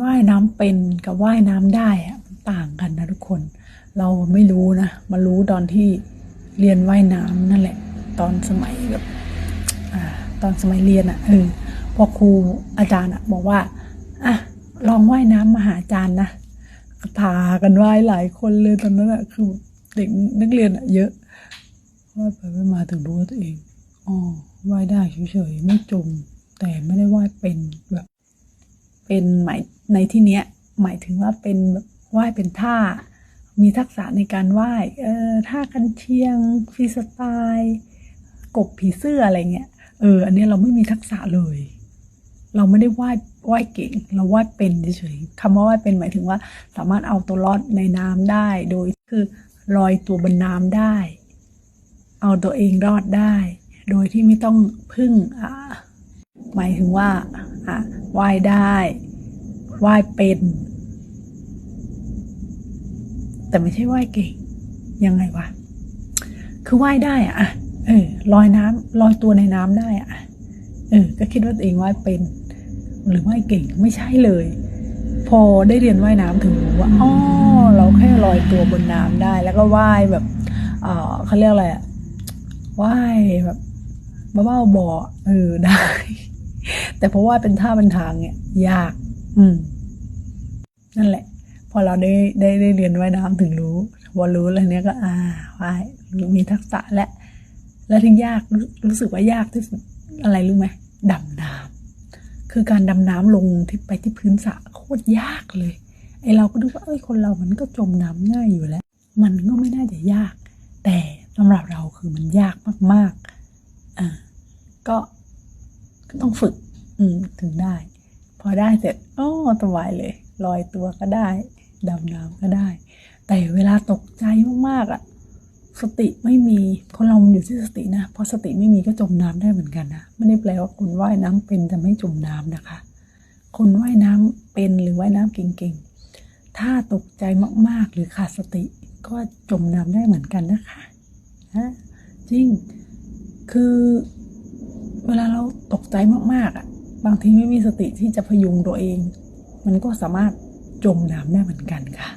ว่ายน้ำเป็นกับว่ายน้ำได้อะมันต่างกันนะทุกคน เราไม่รู้นะ มารู้ตอนที่เรียนว่ายน้ำนั่นแหละ ตอนสมัยแบบอตอนสมัยเรียนอะ่ะเออพอครูอาจารย์อะบอกว่าอะลองว่ายน้ำมาหาอาจารย์นะพากันว่ายหลายคนเลยตอนนั้นอะคือเด็กนักเรียนอะเยอะว่ายไปว่มาถึงรู้ว่าตัวเองอ๋อว่ายได้เฉยๆไม่จม แต่ไม่ได้ว่ายเป็นแบบ เป็นหมาย ในที่เนี้ยหมายถึงว่าเป็นแบบว่ายเป็นท่า มีทักษะในการว่ายเออท่ากันเชียงฟรีสไตล์กบผีเสื้ออะไรเงี้ยเอออันนี้เราไม่มีทักษะเลย เราไม่ได้ว่ายว่ายเก่ง เราว่ายเป็นเฉยๆคำว่าว่ายเป็นหมายถึงว่า สามารถเอาตัวรอดในน้ำได้ โดยคือลอยตัวบนน้ำได้ เอาตัวเองรอดได้ โดยที่ไม่ต้องพึ่งอ่าหมายถึงว่าอะว่ายได้ ว่ายเป็น แต่ไม่ใช่ว่ายเก่ง ยังไงวะ คือว่ายได้อะเออลอยน้ำลอยตัวในน้ำได้อะเออ ก็คิดว่าตัวเองว่ายเป็น หรือว่ายเก่งไม่ใช่เลย พอได้เรียนว่ายน้ำถึงรู้ว่าอ๋อเราแค่ลอยตัวบนน้ำได้ แล้วก็ว่ายแบบเออเขาเรียกอะไรอะว่ายแบบบ้าๆบอเออได้ แต่เพราะว่าเป็นท่าเป็นทางเนี่ยยาก อืม นั่นแหละ พอเราได้ได้ได้เรียนว่ายน้ำถึงรู้พอรู้แล้วเนี้ยก็ อ่าว่ายรู้มีทักษะและ แล้วที่ยากรู้รู้สึกว่ายากที่สุดอะไรรู้ไหมดำน้ำคือการดำน้ำลงที่ไปที่พื้นสระโคตรยากเลยไอเราก็ดูว่าเอ้ยคนเรามันก็จมน้ำง่ายอยู่แล้ว มันก็ไม่น่าจะยาก แต่สำหรับเราคือมันยากมากๆอ่าก็ก็ต้องฝึก อืม ถึงได้ พอได้เสร็จโอ้สบายเลยลอยตัวก็ได้ดำน้ำก็ได้ แต่เวลาตกใจมากๆอะสติไม่มีคนเรามันอยู่ที่สตินะเพอสติไม่มีก็จมน้ำได้เหมือนกันนะไม่ได้แปลว่าคนว่ายน้ำเป็นจะไม่จมน้ำนะคะ คนว่ายน้ำเป็นหรือว่ายน้ำเก่งๆ ถ้าตกใจมากๆ หรือขาดสติก็จมน้ำได้เหมือนกันนะคะฮะจริงคือเวลาเราตกใจมากๆอะ บางทีไม่มีสติที่จะพยุงตัวเอง มันก็สามารถจมน้ำได้เหมือนกันค่ะ